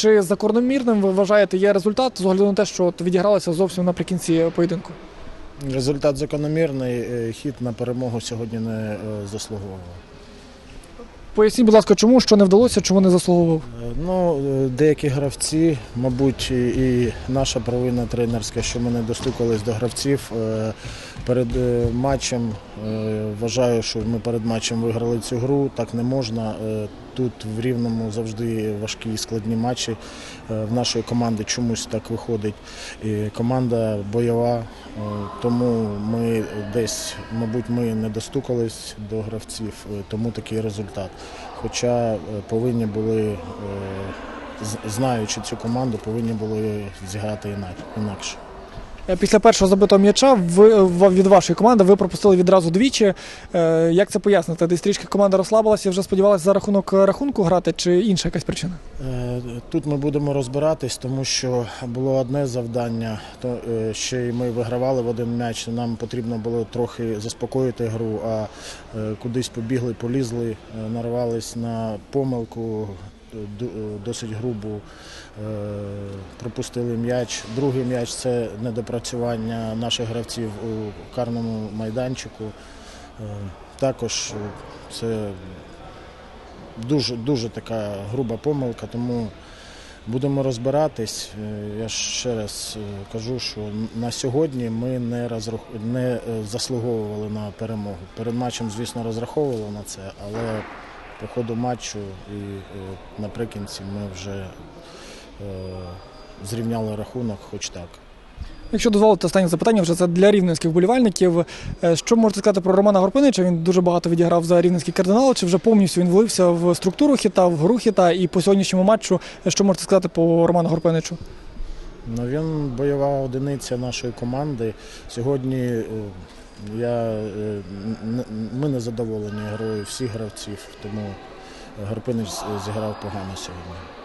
Чи закономірним ви вважаєте є результат з огляду на те, що от відігралося зовсім наприкінці поєдинку? Результат закономірний. е, Хід на перемогу сьогодні не е, заслуговував. Поясніть, будь ласка, чому що не вдалося, чому не заслуговував? Е, Ну, деякі гравці, мабуть, і- наша провина тренерська, що ми не достукались до гравців. Перед матчем вважаю, що ми перед матчем виграли цю гру. Так не можна. Тут в рівному завжди важкі і складні матчі. Е, В нашої команди чомусь так виходить. І команда бойова, е, тому ми десь, мабуть, ми не достукались до гравців, е, тому такий результат. Хоча повинні були, знаючи цю команду, повинні були зіграти інакше. Е, Після першого забитого м'яча в- від вашої команди ви пропустили відразу двічі. Е, Як це пояснити? Десь трішки команда розслабилася і вже сподівалася за рахунок е, рахунку грати, чи інша якась причина? Е, Тут ми будемо розбиратись, тому що було одне завдання, то е, ще й ми вигравали в один м'яч. Нам потрібно було трохи заспокоїти гру, а е, кудись побігли, полізли, е, нарвались на помилку е, е, досить грубу. е, Пропустили м'яч. Другий м'яч це недопрацювання наших гравців у карному майданчику. Е, Також це дуже, дуже така груба помилка, тому будемо розбиратись. Е, Я ще раз кажу, що на сьогодні ми не, розрах... не заслуговували на перемогу. Перед матчем, звісно, розраховували на це, але по ходу матчу і е, наприкінці ми вже е, зрівняли рахунок, хоч так. Якщо дозволите останнє запитання, вже це для рівненських вболівальників. Е, Що можете сказати про Романа Горпинича? Він дуже багато відіграв за рівненський кардинал. Чи вже повністю він влився в структуру хіта, в гру хіта? І по сьогоднішньому матчу, що можете сказати по Роману Горпиничу? Ну, він бойова одиниця нашої команди. Сьогодні я, е, ми не задоволені грою всіх гравців, тому Гарпинич зіграв погано сьогодні.